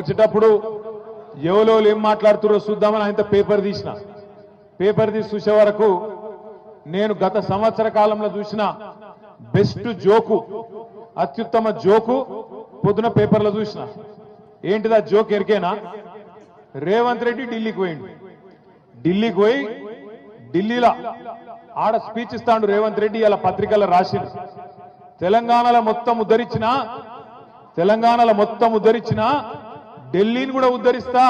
వచ్చేటప్పుడు ఎవరో ఏం మాట్లాడుతురో చూద్దామని ఆయన పేపర్ తీసిన. పేపర్ తీసి చూసే వరకు నేను గత సంవత్సర కాలంలో చూసిన బెస్ట్ జోకు అత్యుత్తమ జోకు పొద్దున పేపర్లో చూసిన. ఏంటిదా జోక్ ఎరికేనా? రేవంత్ రెడ్డి ఢిల్లీకి పోయిండు. ఢిల్లీకి పోయి ఢిల్లీలో ఆడ స్పీచ్ ఇస్తాడు రేవంత్ రెడ్డి ఇలా పత్రికల్లో రాసిండు. తెలంగాణలో మొత్తం ఉద్ధరించిన తెలంగాణలో మొత్తం ఉద్ధరించిన ఢిల్లీని కూడా ఉద్ధరిస్తా.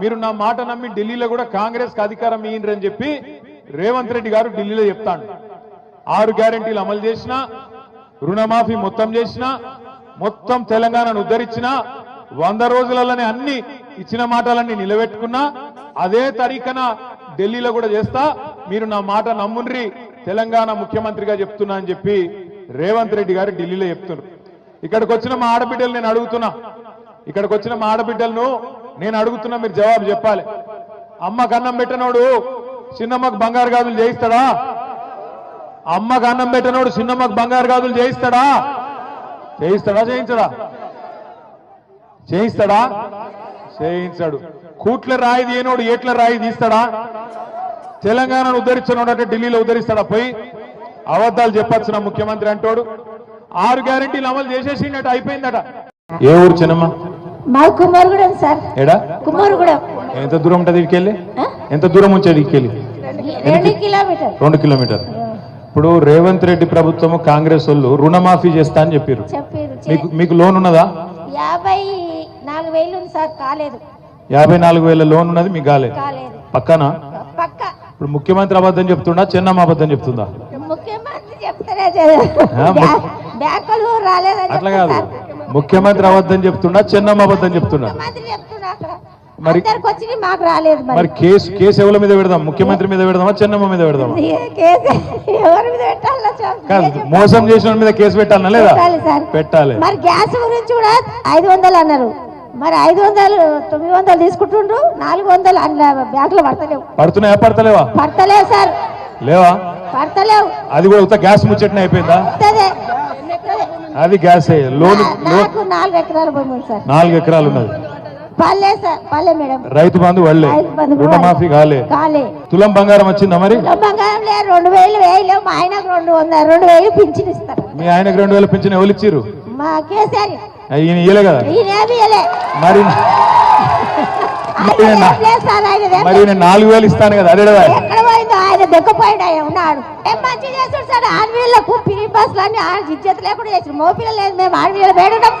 మీరు నా మాట నమ్మి ఢిల్లీలో కూడా కాంగ్రెస్ అధికారం ఇయ్యండి అని చెప్పి రేవంత్ రెడ్డి గారు ఢిల్లీలో చెప్తాడు. ఆరు గ్యారెంటీలు అమలు చేసిన రుణమాఫీ మొత్తం చేసిన మొత్తం తెలంగాణను ఉద్ధరించిన వంద రోజులలోనే అన్ని ఇచ్చిన మాటలన్నీ నిలబెట్టుకున్నా అదే తరీకన ఢిల్లీలో కూడా చేస్తా. మీరు నా మాట నమ్ముండ్రి తెలంగాణ ముఖ్యమంత్రిగా చెప్తున్నా అని చెప్పి రేవంత్ రెడ్డి గారు ఢిల్లీలో చెప్తున్నారు. ఇక్కడికి వచ్చిన మా ఆడబిడ్డలు నేను అడుగుతున్నా ఇక్కడికి వచ్చిన మా ఆడబిడ్డలను నేను అడుగుతున్నా మీరు జవాబు చెప్పాలి. అమ్మకు అన్నం పెట్టినోడు చిన్నమ్మకు బంగారు గాజులు చేయిస్తాడా? అమ్మకు అన్నం పెట్టినోడు చిన్నమ్మకు బంగారు గాజులు చేయిస్తాడా? చేయిస్తాడా చేయించడా? చేయిస్తాడా? చేయించాడు. కూట్ల రాయి తీయనోడు ఏట్ల రాయి తీస్తాడా? తెలంగాణను ఉద్ధరించినోడు అంటే ఢిల్లీలో ఉద్ధరిస్తాడా? పోయి అబద్ధాలు నా ముఖ్యమంత్రి అంటాడు? ఆరు గ్యారెంటీలు అమలు చేసేసిండట అయిపోయిందట. ఏ ఊరు చిన్నమ్మ? మా కుమారుగూడెం సార్. ఏడా? కుమారుగూడెం ఎంత దూరం ఉంటుంది ఆ? ఎంత దూరం ఉంచేది ఇటుకెళ్ళి? రెండు కిలోమీటర్. రెండు కిలోమీటర్. ఇప్పుడు రేవంత్ రెడ్డి ప్రభుత్వం కాంగ్రెస్ వాళ్ళు రుణమాఫీ చేస్తా అని చెప్పారు మీకు మీకు లోన్ ఉన్నదా? యాభై నాలుగు వేలు ఉంది సార్ కాలేదు. యాభై నాలుగు వేల లోన్ ఉన్నది మీకు కాలే కాలేదు. పక్కన? పక్క. ఇప్పుడు ముఖ్యమంత్రి అబద్ధం చెప్తుండా చెన్నమ్మ అబద్ధం చెప్తుందా? ముఖ్యమంత్రి చెప్తారే బ్యాంకులు అట్లా కాదు. ముఖ్యమంత్రి అబద్ధం చెప్తుండా చెన్నమ్మ అబద్ధం చెప్తున్నా. మరి- మాకు రాలేదు మరి. కేసు కేసు ఎవరి మీద పెడదాం? ముఖ్యమంత్రి మీద పెడదామా చెన్నమ్మ మీద పెడదామా? మోసం చేసిన మీద కేసు పెట్టాలనా లేదా? పెట్టాలి సార్. పెట్టాలి. మరి గ్యాస్ గురించి కూడా ఐదు వందలు అన్నారు. మరి ఐదు వందలు తొమ్మిది వందలు తీసుకుంటుండ్రు నాలుగు వందలు బ్యాంకులో పడతలేవు. పడుతున్నాయా పడతలేవా? పడతలేవు సార్. లేవా? పడతలేవు. అది కూడా ఉత్త గ్యాస్ ముచ్చటనే అయిపోయిందా. అది గ్యాస్ లోన్ నాలుగు ఎకరాల భూమి ఉంది సార్. నాలుగు ఎకరాలు ఉన్నది. పల్లె సార్ పల్లె మేడం. రైతు బంధు వాళ్ళే రుణమాఫీ కాలే. కాలే. తులం బంగారం వచ్చిందా మరి? బంగారం లేదు రెండు వేలు వేయలేవు. మా ఆయనకు రెండు వందల రెండు వేలు పింఛన్ ఇస్తారు. మీ ఆయనకు రెండు వేల పెంచిన ఎవరు ఇచ్చిర్రు? మా కేసీఆర్ ఈయన ఇయ్యలే కదా? ఈయన. మరి ఆయన ఆయన మరి నేను నాలుగు వేలు ఇస్తాను కదా అదే ఆయన? దెక్కపోయాడు ఆయన ఉన్నాడు. ఏం మంచి చేస్తాడు సార్? ఆడవీళ్ళకు పిరి బస్సులు అన్ని ఇజ్జత లేకుండా చేసాడు. మోపిల్లలు లేదు మేము ఆడవీళ్ళ వేడున్నాం.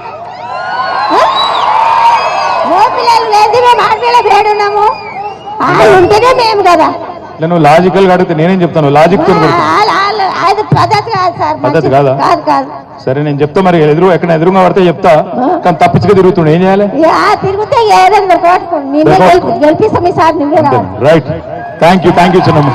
మోపిల్లలు లేదు మేము ఆడవీళ్ళ వేడున్నాము. ఆడ ఉంటేనే మేము కదా. నువ్వు లాజికల్గా అడిగితే నేనేం చెప్తాను? లాజిక్ అది పద్ధతి కాదు సార్ పద్ధతి మంచిది. కాదా? కాదు కాదు. సరే నేను చెప్తా మరి ఎదురు ఎక్కడ ఎదురుగా పడితే చెప్తా. కానీ తప్పించుగా తిరుగుతుండే ఏం చేయాలి? తిరిగితే గెలిపిస్తాం right thank you thank you చిన్నమ్మ.